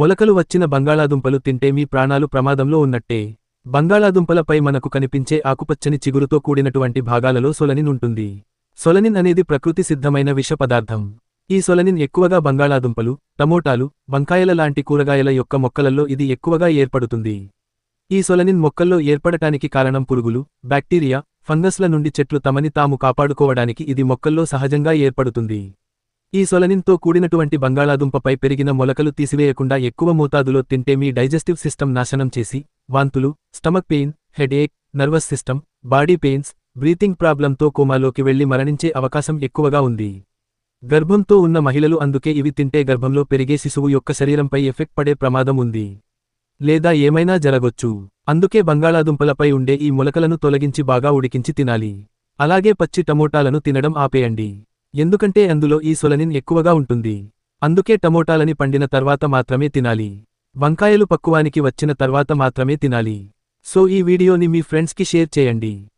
మొలకలు వచ్చిన బంగాళాదుంపలు తింటే మీ ప్రాణాలు ప్రమాదంలో ఉన్నట్టే. బంగాళాదుంపలపై మనకు కనిపించే ఆకుపచ్చని చిగురుతో కూడినటువంటి భాగాలలో సొలనిన్ ఉంటుంది. సొలనిన్ అనేది ప్రకృతి సిద్ధమైన విష పదార్థం. ఈ సొలనిన్ ఎక్కువగా బంగాళాదుంపలు టమోటాలు వంకాయల లాంటి కూరగాయల యొక్క మొక్కలలో ఇది ఎక్కువగా ఏర్పడుతుంది. ఈ సొలనిన్ మొక్కల్లో ఏర్పడటానికి కారణం పురుగులు బ్యాక్టీరియా ఫంగస్ల నుండి చెట్లు తమని తాము కాపాడుకోవడానికి ఇది మొక్కల్లో సహజంగా ఏర్పడుతుంది. ఈ సొలనిన్తో కూడినటువంటి బంగాళాదుంపపై పెరిగిన మొలకలు తీసివేయకుండా ఎక్కువ మోతాదులో తింటే మీ డైజెస్టివ్ సిస్టమ్ నాశనం చేసి వాంతులు stomach pain headache nervous system body pains breathing ప్రాబ్లంతో కోమాలోకి వెళ్ళి మరణించే అవకాశం ఎక్కువగా ఉంది. గర్భంతో ఉన్న మహిళలు అందుకే ఇవి తింటే గర్భంలో పెరిగే శిశువు యొక్క శరీరంపై ఎఫెక్ట్ పడే ప్రమాదం ఉంది. లేదా ఏమైనా జరగొచ్చు. అందుకే బంగాళాదుంపలపై ఉండే ఈ మొలకలను తొలగించి బాగా ఉడికించి తినాలి. అలాగే పచ్చి టమోటాలను తినడం ఆపేయండి. ఎందుకంటే అందులో ఈ సొలనిన్ ఎక్కువగా ఉంటుంది. అందుకే టమోటాలని పండిన తర్వాత మాత్రమే తినాలి. వంకాయలు పక్కువానికి వచ్చిన తర్వాత మాత్రమే తినాలి. సో ఈ వీడియోని మీ ఫ్రెండ్స్కి షేర్ చేయండి.